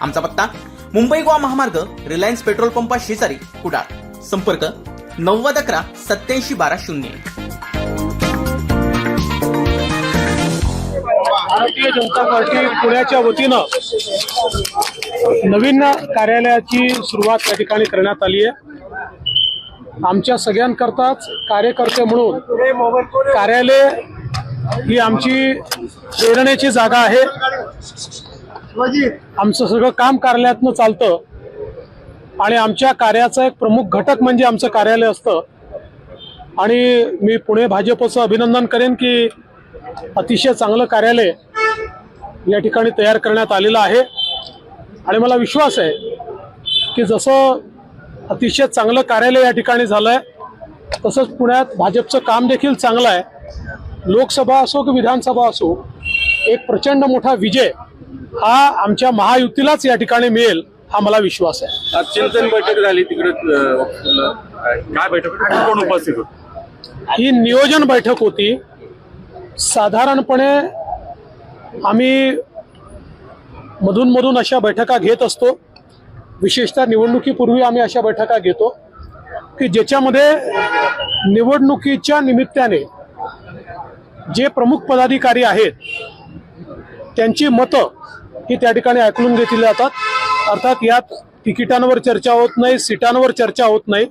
आमचा पत्ता मुंबई गोवा महामार्ग रिलायन्स पेट्रोल पंपा शेजारी कुडाळ. संपर्क नव्वद अकरा सत्याऐंशी बारा शून्य एक. भारतीय जनता पार्टी पुण्याच्या वतीनं नवीन कार्यालयाची सुरुवात त्या ठिकाणी करण्यात आली आहे. आमच्या सगळ्यांकरताच कार्यकर्ते म्हणून कार्यालय ही आमची प्रेरणेची जागा आहे. आमचं सगळं काम कार्यालयातनं चालतं. आणि आमच्या कार्याचा एक प्रमुख घटक म्हणजे आमचं कार्यालय असतं. आणि मी पुणे भाजपचं अभिनंदन करेन की अतिशय चांगलं कार्यालय या ठिकाणी तयार करण्यात आलेलं आहे. आणि मला विश्वास आहे की जसं अतिशय चांगलं कार्यालय या ठिकाणी झालं आहे तसंच पुण्यात भाजपचं काम देखील चांगलं आहे. लोकसभा असो की विधानसभा असो एक प्रचंड मोठा विजय हा आमच्या महायुतीलाच या ठिकाणी मिळेल हा मला विश्वास आहे. चिंतन बैठक झाली तिकडे. काय बैठक कोण उपस्थित होते? ही नियोजन बैठक होती. साधारणपणे आम्ही मधून मधून अशा बैठका घेत असतो. विशेषतः निवडणुकीपूर्वी आम्ही अशा बैठका घेतो की ज्याच्यामध्ये निवडणुकीच्या निमित्ताने जे प्रमुख पदाधिकारी आहेत त्यांची मतं ही त्या ठिकाणी ऐकून घेतली जातात. अर्थात यात तिकिटांवर चर्चा होत नाही सीटांवर चर्चा होत नाही.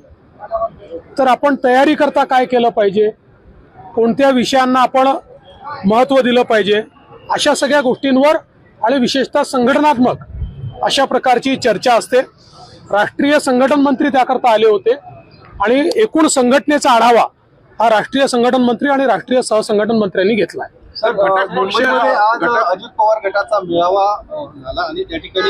तर आपण तयारी करता काय केलं पाहिजे? कोणत्या विषयांना आपण महत्त्व दिलं पाहिजे? अशा सगळ्या गोष्टींवर आणि विशेषतः संघटनात्मक अशा प्रकारची चर्चा असते. राष्ट्रीय संघटन मंत्री त्याकरता आले होते आणि एकूण संघटनेचा आढावा हा राष्ट्रीय संघटन मंत्री आणि राष्ट्रीय सहसंघटन मंत्र्यांनी घेतला आहे सर मुंबईमध्ये आज अजित पवार गटाचा मेळावा झाला आणि त्या ठिकाणी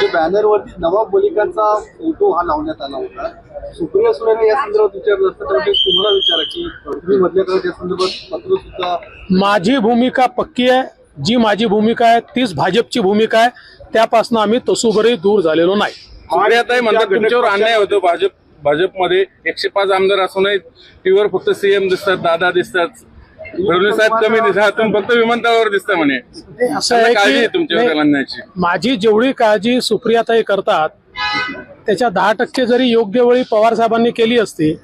जे बॅनरवरती नवाब मलिकांचा फोटो हा लावण्यात आला होता. सुप्रिया सुळेने या संदर्भात विचारलं असतं तर तुम्हाला विचारा की तुम्ही मधल्या काळात या संदर्भात पत्र सुद्धा माझी भूमिका पक्की आहे. जी माझी भूमिका आहे तीच भाजपची भूमिका आहे. त्यापासून आम्ही तसूभरही दूर झालेलो नाही. सुप्रियाताई म्हणतात तुमच्यावर अन्याय होतो. भाजप भाजपमध्ये एकशे पाच आमदार असूनही टीव्हीवर फक्त सीएम दिसतात दादा दिसतात. फडणवीस साहेब कमी दिसतात तुम्ही फक्त विमानतळावर दिसता म्हणे. असं त्यांना आहे काळजी आहे की तुमच्यावर नाही, अन्यायाची माझी जेवढी काळजी सुप्रियाताई करतात त्याच्या दहा टक्के जरी योग्य वेळी पवार साहेबांनी केली असती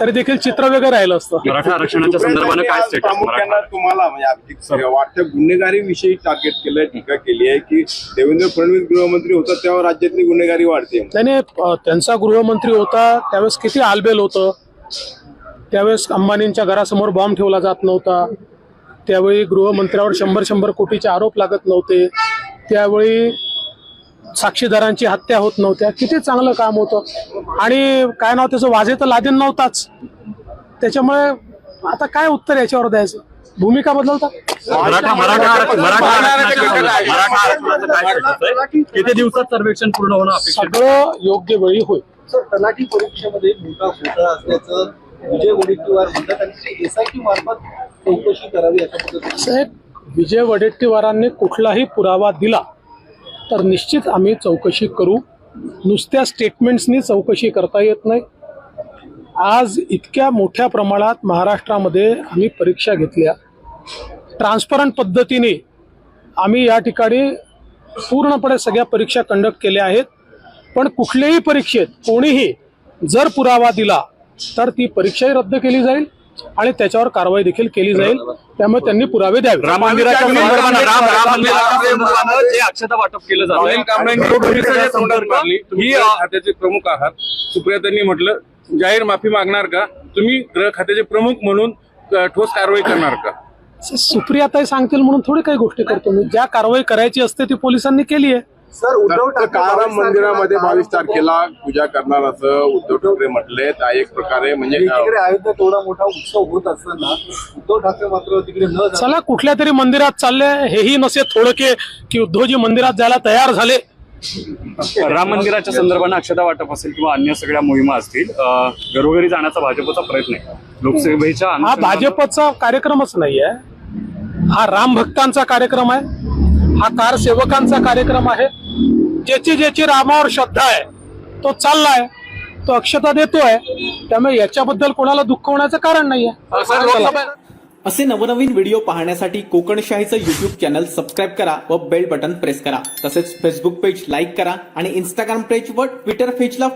तरी देखील चित्र वेगळं राहिलं असतं. मराठा आरक्षणाच्या संदर्भानं काय प्रामुख्यानं तुम्हाला म्हणजे वाटतं गुन्हेगारी विषयी टार्गेट केलंय टीका केली आहे की देवेंद्र फडणवीस गृहमंत्री होता तेव्हा राज्यातली गुन्हेगारी वाढते. त्याने अ, त्यांचा गृहमंत्री होता त्यावेळेस किती आलबेल होतं? त्यावेळेस अंबानींच्या घरासमोर बॉम्ब ठेवला जात नव्हता. त्यावेळी गृहमंत्र्यावर शंभर शंभर कोटीचे आरोप लागत नव्हते. त्यावेळी साक्षीदारांची हत्या होत नव्हत्या. किती चांगलं काम होतं. आणि काय नाव त्याचं? वाजे तर लादेन नव्हताच. त्याच्यामुळे आता काय उत्तर याच्यावर द्यायचं? भूमिका बदलता? किती दिवसात सर्वेक्षण पूर्ण होणं अपेक्षित आहे? सगळं योग्य वेळी होईल. सर तलाठी परीक्षेमध्ये मोठा घोटाळा असल्याचं विजय वडेट्टीवार म्हणतात आणि एसआयटी मार्फत चौकशी करावी अशा पद्धतीने. साहेब विजय वडेट्टीवारांनी कुठलाही पुरावा दिला तर निश्चित आम्ही चौकशी करू. नुसत्या स्टेटमेंट्सनी चौकशी करता येत नाही. आज इतक्या मोठ्या प्रमाणात महाराष्ट्रामध्ये आम्ही परीक्षा घेतल्या. ट्रान्सपरंट पद्धतीने आम्ही या ठिकाणी पूर्णपणे सगळ्या परीक्षा कंडक्ट केल्या आहेत. पण कुठल्याही परीक्षेत कोणीही जर पुरावा दिला तर ती परीक्षाही रद्द केली जाईल आणि त्याच्यावर कारवाई देखील केली जाईल. त्यामुळे त्यांनी पुरावे द्यावे. राम मंदिराच्या अक्षता वाटप केलं जातं प्रमुख आहात. सुप्रियातांनी म्हटलं जाहीर माफी मागणार का? तुम्ही गृह खात्याचे प्रमुख म्हणून ठोस कारवाई करणार का? सुप्रियाताई सांगतील म्हणून थोडी काही गोष्टी करतो मी. ज्या कारवाई करायची असते ती पोलिसांनी केली आहे. सर उद्धव ठाकरे मंदिरामध्ये तारखेला बावीस तारखेला पूजा करणार असं उद्धव ठाकरे म्हटले हा एक प्रकारे म्हणजे अयोध्येत एवढा मोठा उत्सव होत असताना उद्धव ठाकरे मात्र तिकडे न चला कुठल्या तरी मंदिरात चालले हेही नसे थोडके की उद्धवजी मंदिरात जायला तयार झाले. राम मंदिराच्या संदर्भाने अक्षता वाटप असेल किंवा अन्य सगळ्या मोहिमा असतील अं, घरोघरी जाण्याचा भाजपचा प्रयत्न आहे. लोकसभेच्या हा भाजपचा कार्यक्रमच नाही आहे हा राम भक्तांचा कार्यक्रम आहे. हा कार सेवकांचा कार्यक्रम आहे. ज्याची ज्याची रामावर श्रद्धा आहे तो चाललाय तो अक्षता देतोय त्यामुळे याच्याबद्दल कोणाला दुःख होण्याचं कारण नाहीये. असे नवनवीन व्हिडिओ पाहण्यासाठी कोकणशाहीचं युट्यूब चॅनल सबस्क्राईब करा व बेल बटन प्रेस करा. तसेच फेसबुक पेज लाईक करा आणि इंस्टाग्राम पेज व ट्विटर पेजला